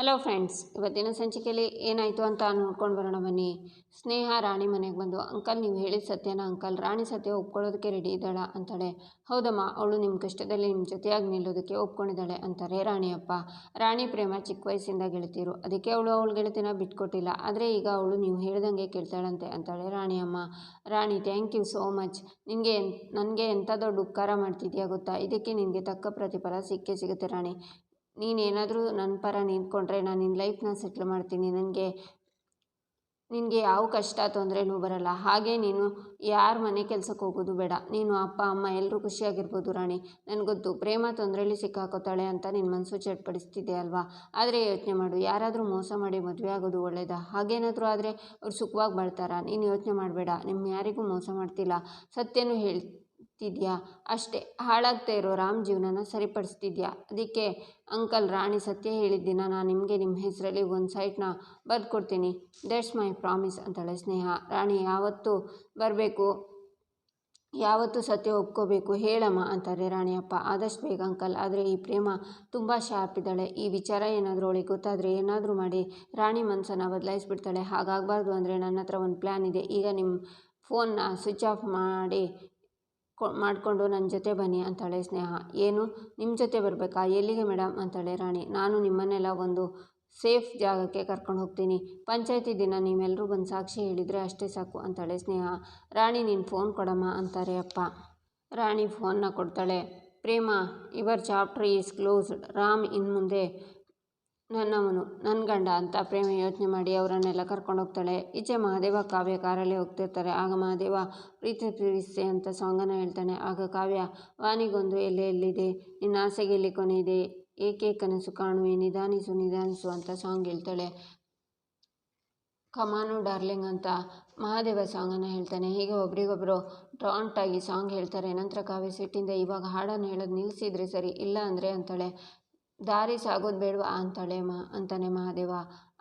Hello friends ಇವತ್ತಿನ ಸಂಚಿಕೆಯಲ್ಲಿ ಏನಾಯಿತು ಅಂತ ನೋಡ್ಕೊಂಡು ಬರೋಣ ಬನ್ನಿ. ಸ್ನೇಹ ರಾಣಿ ಮನೆಗೆ ಬಂದು, ಅಂಕಲ್ ನೀವು ಹೇಳಿದ ಸತ್ಯನ ಅಂಕಲ್ ರಾಣಿ ಸತ್ಯ ಒಪ್ಕೊಳ್ಳೋದಕ್ಕೆ ರೆಡಿ ಇದ್ದಾಳ? ಅಂತಾಳೆ. ಹೌದಮ್ಮ, ಅವಳು ನಿಮ್ಮ ಕಷ್ಟದಲ್ಲಿ ನಿಮ್ಮ ಜೊತೆಯಾಗಿ ನಿಲ್ಲೋದಕ್ಕೆ ಒಪ್ಕೊಂಡಿದ್ದಾಳೆ ಅಂತಾರೆ ರಾಣಿಯಪ್ಪ. ರಾಣಿ ಪ್ರೇಮ ಚಿಕ್ಕ ವಯಸ್ಸಿಂದ ಗೆಳತಿರು ಅದಕ್ಕೆ ಅವಳು ಅವಳು ಗೆಳತಿನ ಬಿಟ್ಕೊಟ್ಟಿಲ್ಲ. ಆದರೆ ಈಗ ಅವಳು ನೀವು ಹೇಳ್ದಂಗೆ ಕೇಳ್ತಾಳಂತೆ ಅಂತಾಳೆ ರಾಣಿಯಮ್ಮ. Rani thank you so much ನಿನಗೆ ನನಗೆ ಎಂಥ ದೊಡ್ಡ ಉಪಕಾರ ಮಾಡ್ತಿದ್ಯಾ ಗೊತ್ತಾ? ಇದಕ್ಕೆ ನಿನಗೆ ತಕ್ಕ ಪ್ರತಿಫಲ ಸಿಕ್ಕೇ ಸಿಗುತ್ತೆ ರಾಣಿ. ನೀನೇನಾದರೂ ನನ್ನ ಪರ ನಿಂತ್ಕೊಂಡ್ರೆ ನಾನು ನಿನ್ನ ಲೈಫ್ನ ಸೆಟ್ಲ್ ಮಾಡ್ತೀನಿ. ನನಗೆ, ನಿನಗೆ ಯಾವ ಕಷ್ಟ ತೊಂದರೆನೂ ಬರಲ್ಲ. ಹಾಗೆ ನೀನು ಯಾರ ಮನೆ ಕೆಲಸಕ್ಕೆ ಹೋಗೋದು ಬೇಡ. ನೀನು ಅಪ್ಪ, ಅಮ್ಮ ಎಲ್ಲರೂ ಖುಷಿಯಾಗಿರ್ಬೋದು ರಾಣಿ. ನನಗೊತ್ತು ಪ್ರೇಮ ತೊಂದರೆಯಲ್ಲಿ ಸಿಕ್ಕಾಕೋತಾಳೆ ಅಂತ ನಿನ್ನ ಮನಸ್ಸು ಚಟ್ಪಡಿಸ್ತಿದೆ ಅಲ್ವಾ? ಆದರೆ ಯೋಚನೆ ಮಾಡು, ಯಾರಾದರೂ ಮೋಸ ಮಾಡಿ ಮದುವೆ ಆಗೋದು ಒಳ್ಳೆಯದಾ ಹಾಗೇನಾದರೂ ಆದರೆ ಅವ್ರು ಸುಖವಾಗಿ ಬಾಳ್ತಾರಾ? ನೀನು ಯೋಚನೆ ಮಾಡಬೇಡ. ನಿಮ್ಮ ಯಾರಿಗೂ ಮೋಸ ಮಾಡ್ತಿಲ್ಲ. ಸತ್ಯನೂ ಹೇಳ್ತಿದ್ಯಾ ಅಷ್ಟೇ, ಹಾಳಾಗ್ತಾ ಇರೋ ರಾಮ್ ಜೀವನನ ಸರಿಪಡಿಸ್ತಿದ್ಯಾ? ಅದಕ್ಕೆ ಅಂಕಲ್ ರಾಣಿ ಸತ್ಯ ಹೇಳಿದ್ದೀನ ನಾನು ನಿಮಗೆ ನಿಮ್ಮ ಹೆಸರಲ್ಲಿ ಒಂದು ಸೈಟ್ನ ಬರೆದು ಕೊಡ್ತೀನಿ ದಟ್ಸ್ ಮೈ ಪ್ರಾಮಿಸ್ ಅಂತಾಳೆ ಸ್ನೇಹ. ರಾಣಿ, ಯಾವತ್ತೂ ಬರಬೇಕು? ಯಾವತ್ತೂ ಸತ್ಯ ಒಪ್ಕೋಬೇಕು? ಹೇಳಮ್ಮ ಅಂತಾರೆ ರಾಣಿಯಪ್ಪ. ಆದಷ್ಟು ಬೇಗ ಅಂಕಲ್, ಆದರೆ ಈ ಪ್ರೇಮ ತುಂಬ ಶಾರ್ಪ್ ಇದ್ದಾಳೆ. ಈ ವಿಚಾರ ಏನಾದರೂ ಅವಳಿಗೆ ಗೊತ್ತಾದರೆ ಏನಾದರೂ ಮಾಡಿ ರಾಣಿ ಮನಸ್ಸನ್ನು ಬದಲಾಯಿಸ್ಬಿಡ್ತಾಳೆ. ಹಾಗಾಗಬಾರ್ದು ಅಂದರೆ ನನ್ನ ಹತ್ರ ಒಂದು ಪ್ಲ್ಯಾನ್ ಇದೆ. ಈಗ ನಿಮ್ಮ ಫೋನ್ನ ಸ್ವಿಚ್ ಆಫ್ ಮಾಡಿ ಮಾಡಿಕೊಂಡು ನನ್ನ ಜೊತೆ ಬನ್ನಿ ಅಂತಾಳೆ ಸ್ನೇಹ. ಏನು? ನಿಮ್ಮ ಜೊತೆ ಬರಬೇಕಾ? ಎಲ್ಲಿಗೆ ಮೇಡಮ್ ಅಂತಾಳೆ ರಾಣಿ. ನಾನು ನಿಮ್ಮನ್ನೆಲ್ಲ ಒಂದು ಸೇಫ್ ಜಾಗಕ್ಕೆ ಕರ್ಕೊಂಡು ಹೋಗ್ತೀನಿ. ಪಂಚಾಯತಿ ದಿನ ನೀವೆಲ್ಲರೂ ಬಂದು ಸಾಕ್ಷಿ ಹೇಳಿದರೆ ಅಷ್ಟೇ ಸಾಕು ಅಂತಾಳೆ ಸ್ನೇಹ. ರಾಣಿ, ನೀನು ಫೋನ್ ಕೊಡಮ್ಮ ಅಂತಾರೆ ಅಪ್ಪ. ರಾಣಿ ಫೋನ್ನ ಕೊಡ್ತಾಳೆ. ಪ್ರೇಮ ಇವರ್ ಚಾಪ್ಟರ್ ಈಸ್ ಕ್ಲೋಸ್ಡ್. ರಾಮ್ ಇನ್ನು ಮುಂದೆ ನನ್ನವನು ನನ್ನ ಗಂಡ ಅಂತ ಪ್ರೇಮ ಯೋಚನೆ ಮಾಡಿ ಅವರನ್ನೆಲ್ಲ ಕರ್ಕೊಂಡು ಹೋಗ್ತಾಳೆ. ಈಚೆ ಮಹಾದೇವ ಕಾವ್ಯ ಕಾರಲ್ಲಿ ಹೋಗ್ತಿರ್ತಾರೆ. ಆಗ ಮಹಾದೇವ, ಪ್ರೀತಿ ಪ್ರೀತಿಸೆ ಅಂತ ಸಾಂಗನ್ನು ಹೇಳ್ತಾನೆ. ಆಗ ಕಾವ್ಯ, ವಾನಿಗೊಂದು ಎಲ್ಲೆ ಎಲ್ಲಿದೆ? ನಿನ್ನ ಆಸೆಗೆ ಎಲ್ಲಿ ಕೊನೆ ಇದೆ? ಏಕೆ ಕನಸು ಕಾಣುವೆ? ನಿಧಾನಿಸು ನಿಧಾನಿಸು ಅಂತ ಸಾಂಗ್ ಹೇಳ್ತಾಳೆ. ಕಮಾನು ಡಾರ್ಲಿಂಗ್ ಅಂತ ಮಹಾದೇವ ಸಾಂಗನ್ನು ಹೇಳ್ತಾನೆ. ಹೀಗೆ ಒಬ್ರಿಗೊಬ್ಬರು ಟಾಂಟಾಗಿ ಸಾಂಗ್ ಹೇಳ್ತಾರೆ. ನಂತರ ಕಾವ್ಯ ಸಿಟ್ಟಿಂದ ಇವಾಗ ಹಾಡನ್ನು ಹೇಳೋದು ನಿಲ್ಲಿಸಿದ್ರೆ ಸರಿ, ಇಲ್ಲ ಅಂದರೆ ಅಂತಾಳೆ. ದಾರಿ ಸಾಗೋದು ಬೇಡವಾ ಅಂತಾಳೆ ಮಾ ಅಂತಾನೆ ಮಹಾದೇವ.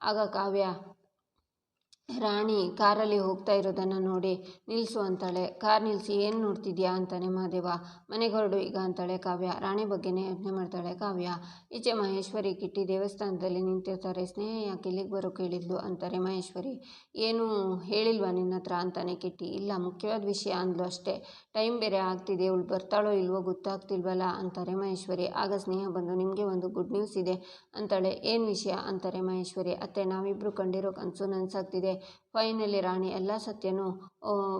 ಆಗ ಕಾವ್ಯ ರಾಣಿ ಕಾರಲ್ಲಿ ಹೋಗ್ತಾ ಇರೋದನ್ನು ನೋಡಿ ನಿಲ್ಲಿಸು ಅಂತಾಳೆ. ಕಾರ್ ನಿಲ್ಲಿಸಿ ಏನು ನೋಡ್ತಿದ್ಯಾ ಅಂತಾನೆ ಮಹಾದೇವ ಮನೆಗೆ ಹೊರಡು ಈಗ ಅಂತಾಳೆ ಕಾವ್ಯ. ರಾಣಿ ಬಗ್ಗೆನೇ ಯೋಚನೆ ಮಾಡ್ತಾಳೆ ಕಾವ್ಯ. ಈಚೆ ಮಹೇಶ್ವರಿ ಕಿಟ್ಟಿ ದೇವಸ್ಥಾನದಲ್ಲಿ ನಿಂತಿರ್ತಾರೆ. ಸ್ನೇಹ ಯಾಕೆ ಇಲ್ಲಿಗೆ ಬರೋಕೆ ಹೇಳಿದ್ಲು ಅಂತಾರೆ ಮಹೇಶ್ವರಿ. ಏನು ಹೇಳಿಲ್ವಾ ನಿನ್ನ ಹತ್ರ ಅಂತಾನೆ ಕಿಟ್ಟಿ. ಇಲ್ಲ, ಮುಖ್ಯವಾದ ವಿಷಯ ಅಂದ್ಲು ಅಷ್ಟೇ. ಟೈಮ್ ಬೇರೆ ಆಗ್ತಿದೆ ಇವಳು ಬರ್ತಾಳೋ ಇಲ್ವೋ ಗೊತ್ತಾಗ್ತಿಲ್ವಲ್ಲ ಅಂತಾರೆ ಮಹೇಶ್ವರಿ. ಆಗ ಸ್ನೇಹ ಬಂದು, ನಿಮಗೆ ಒಂದು ಗುಡ್ ನ್ಯೂಸ್ ಇದೆ ಅಂತಾಳೆ. ಏನು ವಿಷಯ? ಅಂತಾರೆ ಮಹೇಶ್ವರಿ. ಅತ್ತೆ ನಾವಿಬ್ಬರು ಕಂಡಿರೋ ಕನಸು ನನಸಾಗ್ತಿದೆ. ಫೈನಲಿ ರಾಣಿ ಎಲ್ಲ ಸತ್ಯನೂ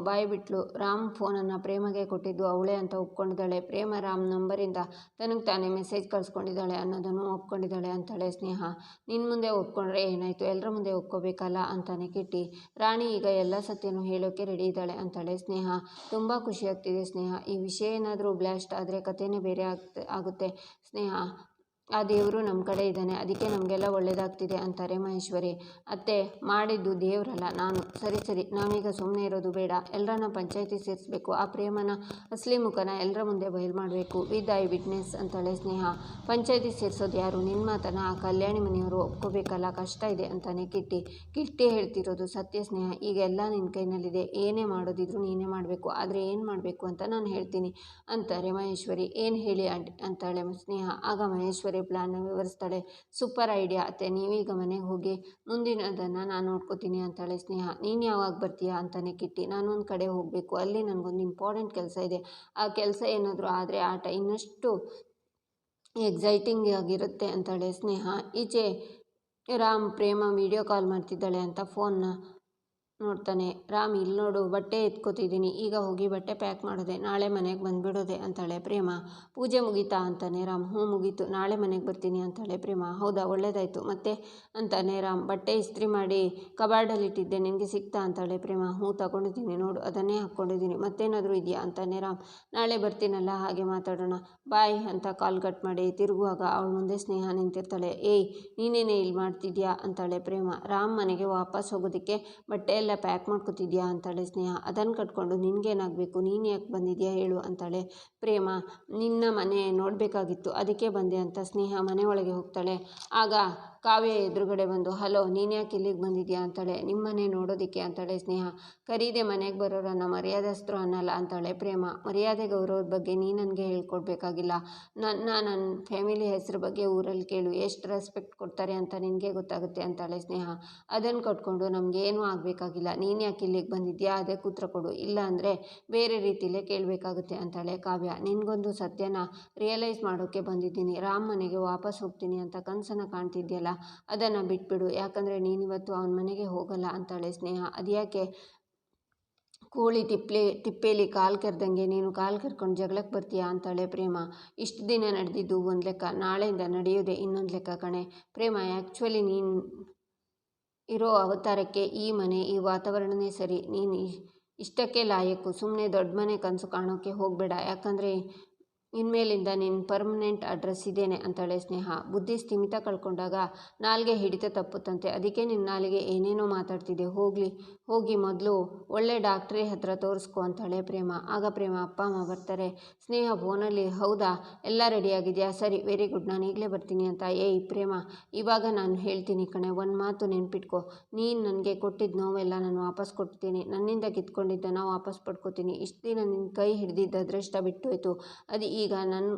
ಬಾಯಿ ಬಿಟ್ಲು ರಾಮ್ ಫೋನನ್ನು ಪ್ರೇಮಗೆ ಕೊಟ್ಟಿದ್ದು ಅವಳೇ ಅಂತ ಒಪ್ಕೊಂಡಿದ್ದಾಳೆ. ಪ್ರೇಮ ರಾಮ್ ನಂಬರಿಂದ ತನಗೆ ತಾನೇ ಮೆಸೇಜ್ ಕಳಿಸ್ಕೊಂಡಿದ್ದಾಳೆ ಅನ್ನೋದನ್ನು ಒಪ್ಕೊಂಡಿದ್ದಾಳೆ ಅಂತಾಳೆ ಸ್ನೇಹ. ನಿನ್ನ ಮುಂದೆ ಒಪ್ಕೊಂಡ್ರೆ ಏನಾಯಿತು? ಎಲ್ಲರ ಮುಂದೆ ಒಪ್ಕೋಬೇಕಲ್ಲ ಅಂತಾನೆ ಕಿಟ್ಟಿ. ರಾಣಿ ಈಗ ಎಲ್ಲ ಸತ್ಯನೂ ಹೇಳೋಕ್ಕೆ ರೆಡಿ ಇದ್ದಾಳೆ ಅಂತಾಳೆ ಸ್ನೇಹ. ತುಂಬ ಖುಷಿಯಾಗ್ತಿದೆ ಸ್ನೇಹ. ಈ ವಿಷಯ ಏನಾದರೂ ಬ್ಲಾಸ್ಟ್ ಆದರೆ ಕಥೆನೇ ಬೇರೆ ಆಗ್ತ ಆಗುತ್ತೆ. ಸ್ನೇಹ ಆ ದೇವರು ನಮ್ಮ ಕಡೆ ಇದ್ದಾನೆ, ಅದಕ್ಕೆ ನಮಗೆಲ್ಲ ಒಳ್ಳೆಯದಾಗ್ತಿದೆ ಅಂತಾರೆ ಮಹೇಶ್ವರಿ. ಅತ್ತೆ, ಮಾಡಿದ್ದು ದೇವರಲ್ಲ ನಾನು. ಸರಿ ಸರಿ. ನಾವೀಗ ಸುಮ್ಮನೆ ಇರೋದು ಬೇಡ. ಎಲ್ಲರನ್ನ ಪಂಚಾಯಿತಿ ಸೇರಿಸ್ಬೇಕು. ಆ ಪ್ರೇಮನ ಅಸಲಿ ಮುಖನ ಎಲ್ಲರ ಮುಂದೆ ಬಯಲು ಮಾಡಬೇಕು. ವಿತ್ ಐ ವಿಟ್ನೆಸ್ ಅಂತಾಳೆ ಸ್ನೇಹ. ಪಂಚಾಯಿತಿ ಸೇರಿಸೋದು ಯಾರು? ನಿನ್ನ ಮಾತನ ಆ ಕಲ್ಯಾಣಿ ಮನೆಯವರು ಒಪ್ಕೋಬೇಕಲ್ಲ? ಕಷ್ಟ ಇದೆ ಅಂತಾನೆ ಕಿಟ್ಟಿ. ಕಿಟ್ಟಿ ಹೇಳ್ತಿರೋದು ಸತ್ಯ ಸ್ನೇಹ. ಈಗ ಎಲ್ಲ ನಿನ್ನ ಕೈನಲ್ಲಿದೆ. ಏನೇ ಮಾಡೋದಿದ್ರು ನೀನೇ ಮಾಡಬೇಕು. ಆದರೆ ಏನು ಮಾಡಬೇಕು ಅಂತ ನಾನು ಹೇಳ್ತೀನಿ ಅಂತಾರೆ ಮಹೇಶ್ವರಿ. ಏನು ಹೇಳಿ ಅಂತಾಳೆ ಸ್ನೇಹ. ಆಗ ಮಹೇಶ್ವರಿ ಪ್ಲ್ಯಾನ್ ವಿವರಿಸ್ತಾಳೆ. ಸೂಪರ್ ಐಡಿಯಾ ಅತ್ತೆ, ನೀವೀಗ ಮನೆಗೆ ಹೋಗಿ ಮುಂದಿನದನ್ನು ನಾನು ನೋಡ್ಕೋತೀನಿ ಅಂತಾಳೆ, ಸ್ನೇಹ, ನೀನು ಯಾವಾಗ ಬರ್ತೀಯಾ? ಅಂತಾನೆ ಕಿಟ್ಟಿ. ನಾನು ಒಂದು ಕಡೆ ಹೋಗಬೇಕು. ಅಲ್ಲಿ ನನಗೊಂದು ಇಂಪಾರ್ಟೆಂಟ್ ಕೆಲಸ ಇದೆ. ಆ ಕೆಲಸ ಏನಾದರೂ ಆದರೆ ಆಟ ಇನ್ನಷ್ಟು ಎಕ್ಸೈಟಿಂಗ್ ಆಗಿರುತ್ತೆ ಅಂತಾಳೆ, ಸ್ನೇಹ, ಈಚೆ ರಾಮ್ ಪ್ರೇಮ ವಿಡಿಯೋ ಕಾಲ್ ಮಾಡ್ತಿದ್ದಾಳೆ ಅಂತ ಫೋನ್ನ ನೋಡ್ತಾನೆ, ರಾಮ್ ಇಲ್ಲಿ ನೋಡು, ಬಟ್ಟೆ ಎತ್ಕೋತಿದ್ದೀನಿ ಈಗ ಹೋಗಿ ಬಟ್ಟೆ ಪ್ಯಾಕ್ ಮಾಡೋದೆ, ನಾಳೆ ಮನೆಗೆ ಬಂದುಬಿಡೋದೆ, ಅಂತಾಳೆ ಪ್ರೇಮ. ಪೂಜೆ ಮುಗೀತಾ, ಅಂತಾನೆ ರಾಮ್. ಹ್ಞೂ, ಮುಗೀತು, ನಾಳೆ ಮನೆಗೆ ಬರ್ತೀನಿ, ಅಂತಾಳೆ ಪ್ರೇಮ. ಹೌದಾ, ಒಳ್ಳೇದಾಯಿತು, ಮತ್ತೆ? ಅಂತಾನೆ ರಾಮ್. ಬಟ್ಟೆ ಇಸ್ತ್ರಿ ಮಾಡಿ ಕಬಾರ್ಡಲ್ಲಿ ಇಟ್ಟಿದ್ದೆ, ನಿನಗೆ ಸಿಕ್ತಾ? ಅಂತಾಳೆ ಪ್ರೇಮ. ಹ್ಞೂ, ತಗೊಂಡಿದ್ದೀನಿ, ನೋಡು, ಅದನ್ನೇ ಹಾಕ್ಕೊಂಡಿದ್ದೀನಿ ಮತ್ತೇನಾದರೂ ಇದೆಯಾ? ಅಂತಾನೆ ರಾಮ್. ನಾಳೆ ಬರ್ತೀನಲ್ಲ, ಹಾಗೆ ಮಾತಾಡೋಣ, ಬಾಯ್, ಅಂತ ಕಾಲ್ ಕಟ್ ಮಾಡಿ ತಿರುಗುವಾಗ ಅವಳ ಮುಂದೆ ಸ್ನೇಹ ನಿಂತಿರ್ತಾಳೆ. ಏಯ್, ನೀನೇನೇ ಇಲ್ಲಿ ಮಾಡ್ತಿದ್ಯಾ? ಅಂತಾಳೆ ಪ್ರೇಮ. ರಾಮ್ ಮನೆಗೆ ವಾಪಸ್ ಹೋಗೋದಕ್ಕೆ ಬಟ್ಟೆ ಎಲ್ಲ ಪ್ಯಾಕ್ ಮಾಡ್ಕೊತಿದ್ಯಾ ಅಂತಾಳೆ ಸ್ನೇಹ. ಅದನ್ನು ಕಟ್ಕೊಂಡು, ನಿನಗೇನಾಗಬೇಕು? ನೀನು ಯಾಕೆ ಬಂದಿದ್ಯಾ ಹೇಳು ಅಂತಾಳೆ ಪ್ರೇಮ. ನಿನ್ನ ಮನೆ ನೋಡಬೇಕಾಗಿತ್ತು. ಅದಕ್ಕೆ ಬಂದೆ ಅಂತ ಸ್ನೇಹ ಮನೆ ಒಳಗೆ ಹೋಗ್ತಾಳೆ. ಆಗ ಕಾವ್ಯ ಎದುರುಗಡೆ ಬಂದು, ಹಲೋ ನೀನ್ಯಾಕೆ ಇಲ್ಲಿಗೆ ಬಂದಿದ್ಯಾ? ಅಂತಾಳೆ. ನಿಮ್ಮನೆ ನೋಡೋದಿಕ್ಕೆ, ಅಂತಾಳೆ ಸ್ನೇಹ. ಕರೀದೆ ಮನೆಗೆ ಬರೋರನ್ನ ಮರ್ಯಾದಸ್ತರು ಅನ್ನಲ್ಲ, ಅಂತಾಳೆ ಪ್ರೇಮ. ಮರ್ಯಾದೆ ಗೌರವದ ಬಗ್ಗೆ ನೀ ನನಗೆ ಹೇಳ್ಕೊಡ್ಬೇಕಾಗಿಲ್ಲ. ನನ್ನ ನನ್ನ ಫ್ಯಾಮಿಲಿ ಹೆಸರು ಬಗ್ಗೆ ಊರಲ್ಲಿ ಕೇಳು. ಎಷ್ಟು ರೆಸ್ಪೆಕ್ಟ್ ಕೊಡ್ತಾರೆ ಅಂತ ನಿನಗೆ ಗೊತ್ತಾಗುತ್ತೆ, ಅಂತಾಳೆ ಸ್ನೇಹ. ಅದನ್ನು ಕಟ್ಕೊಂಡು ನಮಗೇನೂ ಆಗಬೇಕಾಗಿಲ್ಲ. ನೀನು ಯಾಕೆ ಇಲ್ಲಿಗೆ ಬಂದಿದ್ಯಾ? ಅದೇ ಕೂತ್ರ ಕೊಡು. ಇಲ್ಲ ಅಂದರೆ ಬೇರೆ ರೀತಿಯಲ್ಲೇ ಕೇಳಬೇಕಾಗುತ್ತೆ, ಅಂತಾಳೆ ಕಾವ್ಯ. ನಿನಗೊಂದು ಸತ್ಯನ ರಿಯಲೈಸ್ ಮಾಡೋಕ್ಕೆ ಬಂದಿದ್ದೀನಿ. ರಾಮ್ ಮನೆಗೆ ವಾಪಸ್ ಹೋಗ್ತೀನಿ ಅಂತ ಕನಸನ್ನು ಕಾಣ್ತಿದ್ಯಲ್ಲ ಅದನ್ನು ಬಿಟ್ಬಿಡು. ಯಾಕಂದರೆ ನೀನಿವತ್ತು ಅವನ ಮನೆಗೆ ಹೋಗಲ್ಲ ಅಂತಾಳೆ ಸ್ನೇಹ. ಅದ್ಯಾಕೆ ಕೋಳಿ ತಿಪ್ಪಲಿ ತಿಪ್ಪೇಲಿ ಕಾಲು ಕರೆದಂಗೆ ನೀನು ಕಾಲು ಕರ್ಕೊಂಡು ಜಗಳಕ್ಕೆ ಬರ್ತೀಯಾ ಅಂತಾಳೆ ಪ್ರೇಮ. ಇಷ್ಟು ದಿನ ನಡೆದಿದ್ದು ಒಂದು ಲೆಕ್ಕ. ನಾಳೆಯಿಂದ ನಡೆಯೋದೇ ಇನ್ನೊಂದು ಲೆಕ್ಕ ಕಣೆ. ಪ್ರೇಮ ಆ್ಯಕ್ಚುಲಿ ನೀನು ಇರೋ ಅವತಾರಕ್ಕೆ ಈ ಮನೆ, ಈ ವಾತಾವರಣನೇ ಸರಿ. ನೀನು ಇಷ್ಟಕ್ಕೆ ಲಾಯಕ್ಕು ಸುಮ್ಮನೆ ದೊಡ್ಡ ಮನೆ ಕನಸು ಕಾಣೋಕ್ಕೆ ಹೋಗಬೇಡ. ಯಾಕಂದರೆ ಇನ್ಮೇಲಿಂದ ನಿನ್ನ ಪರ್ಮನೆಂಟ್ ಅಡ್ರೆಸ್ ಇದೇನೆ ಅಂತಾಳೆ ಸ್ನೇಹ. ಬುದ್ಧಿ ಸ್ಥಿಮಿತ ಕಳ್ಕೊಂಡಾಗ ನಾಲ್ಗೆ ಹಿಡಿತ ತಪ್ಪುತ್ತಂತೆ. ಅದಕ್ಕೆ ನಿನ್ನ ನಾಲಿಗೆ ಏನೇನೋ ಮಾತಾಡ್ತಿದೆ ಹೋಗಲಿ. ಹೋಗಿ ಮೊದಲು ಒಳ್ಳೆ ಡಾಕ್ಟ್ರಿ ಹತ್ರ ತೋರಿಸ್ಕೊ ಅಂತಾಳೆ ಪ್ರೇಮ. ಆಗ ಪ್ರೇಮ ಅಪ್ಪ, ಅಮ್ಮ ಬರ್ತಾರೆ. ಸ್ನೇಹ ಫೋನಲ್ಲಿ, ಹೌದಾ? ಎಲ್ಲ ರೆಡಿಯಾಗಿದೆಯಾ ಸರಿ ವೆರಿ ಗುಡ್ ನಾನು ಈಗಲೇ ಬರ್ತೀನಿ ಅಂತ. ಏಯ್ ಪ್ರೇಮ, ಇವಾಗ ನಾನು ಹೇಳ್ತೀನಿ ಕಣೆ. ಒಂದು ಮಾತು ನೆನ್ಪಿಟ್ಕೊ. ನೀನು ನನಗೆ ಕೊಟ್ಟಿದ್ದ ನೋವೆಲ್ಲ ನಾನು ವಾಪಸ್ ಕೊಡ್ತೀನಿ. ನನ್ನಿಂದ ಕಿತ್ಕೊಂಡಿದ್ದನ್ನು ವಾಪಸ್ ಪಡ್ಕೊತೀನಿ. ಇಷ್ಟು ದಿನ ನಿನ್ನ ಕೈ ಹಿಡಿದಿದ್ದ ಅದೃಷ್ಟ ಬಿಟ್ಟೋಯ್ತು. ಅದು ಈಗ ನನ್ನ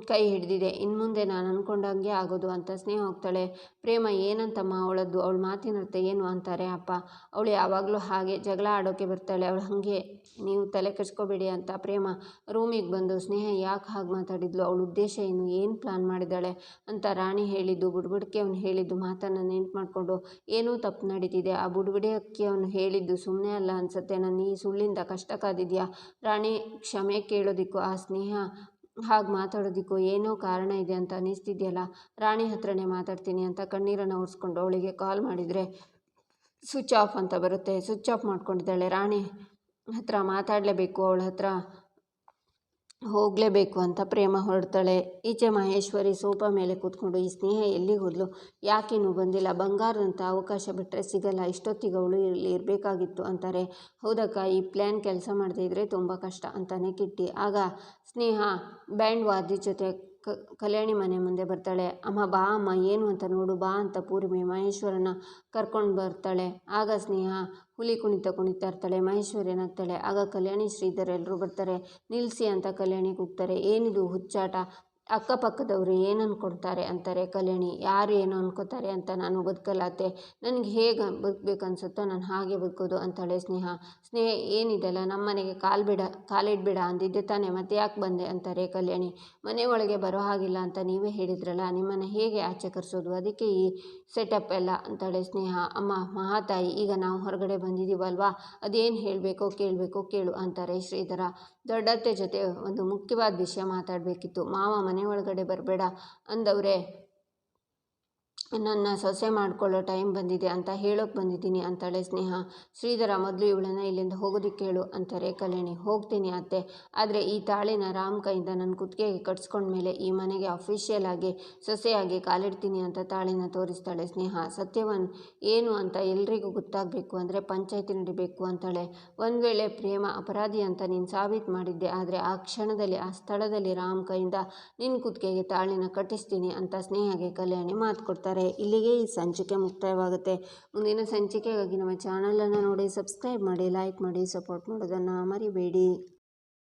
ಕೈ ಹಿಡಿದಿದೆ. ಇನ್ನು ಮುಂದೆ ನಾನು ಅಂದ್ಕೊಂಡಂಗೆ ಆಗೋದು ಅಂತ ಸ್ನೇಹ ಹೋಗ್ತಾಳೆ. ಪ್ರೇಮ, ಏನಂತಮ್ಮ ಅವಳದ್ದು? ಅವಳ ಮಾತಿನ ಅರ್ಥ ಏನು? ಅಂತಾರೆ ಅಪ್ಪ. ಅವಳು ಯಾವಾಗಲೂ ಹಾಗೆ ಜಗಳ ಆಡೋಕ್ಕೆ ಬರ್ತಾಳೆ. ಅವಳು ಹಾಗೆ. ನೀವು ತಲೆ ಕೆಡಿಸ್ಕೋಬೇಡಿ ಅಂತ ಪ್ರೇಮ ರೂಮಿಗೆ ಬಂದು, ಸ್ನೇಹ, ಯಾಕೆ ಹಾಗೆ ಮಾತಾಡಿದ್ಲು? ಅವಳ ಉದ್ದೇಶ ಏನು? ಏನು ಪ್ಲಾನ್ ಮಾಡಿದ್ದಾಳೆ ಅಂತ ರಾಣಿ ಹೇಳಿದ್ದು. ಬುಡ್ಬುಡಿಕೆ ಅವನು ಹೇಳಿದ್ದು ಮಾತನ್ನು ನೆನ್ಪು ಮಾಡಿಕೊಂಡು, ಏನೂ ತಪ್ಪು ನಡೀತಿದೆ. ಆ ಬುಡಬುಡಕ್ಕೆ ಅವನು ಹೇಳಿದ್ದು ಸುಮ್ಮನೆ ಅಲ್ಲ ಅನಿಸುತ್ತೆ. ನಾನು ಈ ಸುಳ್ಳಿಂದ ಕಷ್ಟ ಕಾದಿದೆಯಾ? ರಾಣಿ ಕ್ಷಮೆ ಕೇಳೋದಿಕ್ಕೂ, ಆ ಸ್ನೇಹ ಹಾಗೆ ಮಾತಾಡೋದಕ್ಕೂ ಏನೋ ಕಾರಣ ಇದೆ ಅಂತ ಅನ್ನಿಸ್ತಿದೆಯಲ್ಲ? ರಾಣಿ ಹತ್ರನೇ ಮಾತಾಡ್ತೀನಿ ಅಂತ ಕಣ್ಣೀರನ್ನು ಉರಿಸ್ಕೊಂಡು ಅವಳಿಗೆ ಕಾಲ್ ಮಾಡಿದರೆ, ಸ್ವಿಚ್ ಆಫ್ ಅಂತ ಬರುತ್ತೆ, ಸ್ವಿಚ್ ಆಫ್ ಮಾಡ್ಕೊಂಡಿದ್ದಾಳೆ, ರಾಣಿ ಹತ್ರ ಮಾತಾಡಲೇಬೇಕು, ಅವಳ ಹತ್ರ ಹೋಗಲೇಬೇಕು ಅಂತ ಪ್ರೇಮ ಹೊರಡ್ತಾಳೆ. ಈಚೆ ಮಹೇಶ್ವರಿ ಸೋಫಾ ಮೇಲೆ ಕೂತ್ಕೊಂಡು ಈ ಸ್ನೇಹ ಎಲ್ಲಿ ಹೋದ್ಲು? ಯಾಕಿನ್ನೂ ಬಂದಿಲ್ಲ? ಬಂಗಾರದಂಥ ಅವಕಾಶ ಬಿಟ್ಟರೆ ಸಿಗಲ್ಲ. ಇಷ್ಟೊತ್ತಿಗೆ ಅವಳು ಇಲ್ಲಿ ಇರಬೇಕಾಗಿತ್ತು ಅಂತಾರೆ. ಹೌದಕ್ಕ, ಈ ಪ್ಲ್ಯಾನ್ ಕೆಲಸ ಮಾಡದೇ ಇದ್ದರೆ ತುಂಬ ಕಷ್ಟ ಅಂತಾನೆ ಕಿಟ್ಟಿ. ಆಗ, ಸ್ನೇಹ, ಬ್ಯಾಂಡ್ ವಾದಿ ಜೊತೆ ಕಲ್ಯಾಣಿ ಮನೆ ಮುಂದೆ ಬರ್ತಾಳೆ. ಅಮ್ಮ, ಬಾ ಅಮ್ಮ, ಏನು ಅಂತ ನೋಡು, ಬಾ ಅಂತ ಪೂರ್ಣಿಮೆ ಮಹೇಶ್ವರನ ಕರ್ಕೊಂಡು ಬರ್ತಾಳೆ. ಆಗ ಸ್ನೇಹ ಹುಲಿ ಕುಣಿತ ಕುಣಿತಾ ಇರ್ತಾಳೆ, ಮಹೇಶ್ವರಿ ಏನಾಗ್ತಾಳೆ? ಆಗ ಕಲ್ಯಾಣಿ ಶ್ರೀಧರ್ ಎಲ್ಲರೂ ಬರ್ತಾರೆ. ನಿಲ್ಲಿಸಿ ಅಂತ ಕಲ್ಯಾಣಿ ಕೂಗ್ತಾರೆ ಏನಿದು ಹುಚ್ಚಾಟ? ಅಕ್ಕಪಕ್ಕದವರು ಏನು ಅಂದ್ಕೊಳ್ತಾರೆ ಅಂತಾರೆ, ಕಲ್ಯಾಣಿ, ಯಾರು ಏನು ಅನ್ಕೋತಾರೆ ಅಂತ ನಾನು ಬದುಕಲಾತೆ, ನನಗೆ ಹೇಗೆ ಬದುಕಬೇಕು ಅನ್ಸುತ್ತೋ ನಾನು ಹಾಗೆ ಬದುಕೋದು ಅಂತಾಳೆ ಸ್ನೇಹ. ಸ್ನೇಹ ಏನಿದೆಯಲ್ಲ ನಮ್ಮ ಮನೆಗೆ ಕಾಲು ಬಿಡ, ಕಾಲಿಡಬೇಡ ಅಂದಿದ್ದೆ ತಾನೇ, ಮತ್ತೆ ಯಾಕೆ ಬಂದೆ? ಅಂತಾರೆ ಕಲ್ಯಾಣಿ. ಮನೆ ಒಳಗೆ ಬರೋ ಹಾಗಿಲ್ಲ ಅಂತ ನೀವೇ ಹೇಳಿದ್ರಲ್ಲ, ನಿಮ್ಮನ್ನು ಹೇಗೆ ಆಚೆ ಕರೆಸೋದು? ಅದಕ್ಕೆ ಈ ಸೆಟಪ್ ಎಲ್ಲ ಅಂತಾಳೆ ಸ್ನೇಹ. ಅಮ್ಮ, ಮಹಾತಾಯಿ, ಈಗ ನಾವು ಹೊರಗಡೆ ಬಂದಿದ್ದೀವಲ್ವಾ ಅದೇನು ಹೇಳಬೇಕೋ, ಕೇಳಬೇಕೋ, ಕೇಳು ಅಂತಾರೆ ಶ್ರೀಧರ. ದೊಡ್ಡತ್ತೆ ಜೊತೆ ಒಂದು ಮುಖ್ಯವಾದ ವಿಷಯ ಮಾತಾಡಬೇಕಿತ್ತು. ಮಾವ ಮನೆ ಒಳಗಡೆ ಬರಬೇಡ ಅಂದವರೇ. ನನ್ನ ಸೊಸೆ ಮಾಡ್ಕೊಳ್ಳೋ ಟೈಮ್ ಬಂದಿದೆ ಅಂತ ಹೇಳೋಕೆ ಬಂದಿದ್ದೀನಿ ಅಂತಾಳೆ ಸ್ನೇಹ. ಶ್ರೀಧರ, ಮೊದಲು ಇವಳನ್ನ ಇಲ್ಲಿಂದ ಹೋಗೋದಕ್ಕೆ ಹೇಳು ಅಂತಾರೆ ಕಲ್ಯಾಣಿ. ಹೋಗ್ತೀನಿ ಅತ್ತೆ. ಆದರೆ ಈ ತಾಳಿನ ರಾಮ್ ಕೈಯಿಂದ ನನ್ನ ಕುತ್ತಿಗೆಗೆ ಕಟ್ಸ್ಕೊಂಡ್ಮೇಲೆ ಈ ಮನೆಗೆ ಅಫಿಷಿಯಲ್ ಆಗಿ ಸೊಸೆಯಾಗಿ ಕಾಲಿಡ್ತೀನಿ ಅಂತ ತಾಳಿನ ತೋರಿಸ್ತಾಳೆ ಸ್ನೇಹ. ಸತ್ಯವನ್, ಏನು ಅಂತ ಎಲ್ರಿಗೂ ಗೊತ್ತಾಗಬೇಕು ಅಂದರೆ ಪಂಚಾಯತಿ ನಡಿಬೇಕು ಅಂತಾಳೆ. ಒಂದು ವೇಳೆ ಪ್ರೇಮ ಅಪರಾಧಿ ಅಂತ ನೀನು ಸಾಬೀತು ಮಾಡಿದ್ದೆ ಆದರೆ ಆ ಕ್ಷಣದಲ್ಲಿ, ಆ ಸ್ಥಳದಲ್ಲಿ ರಾಮ್ ಕೈಯಿಂದ ನಿನ್ನ ಕುತ್ತಿಗೆಗೆ ತಾಳಿನ ಕಟ್ಟಿಸ್ತೀನಿ ಅಂತ ಸ್ನೇಹಗೆ ಕಲ್ಯಾಣಿ ಮಾತು ಕೊಡ್ತಾರೆ. ಇಲ್ಲಿಗೆ ಈ ಸಂಚಿಕೆ ಮುಕ್ತಾಯವಾಗುತ್ತೆ. ಮುಂದಿನ ಸಂಚಿಕೆಗಾಗಿ ನಮ್ಮ ಚಾನಲನ್ನು ನೋಡಿ, ಸಬ್ಸ್ಕ್ರೈಬ್ ಮಾಡಿ, ಲೈಕ್ ಮಾಡಿ, ಸಪೋರ್ಟ್ ಮಾಡೋದನ್ನು ಮರಿಬೇಡಿ.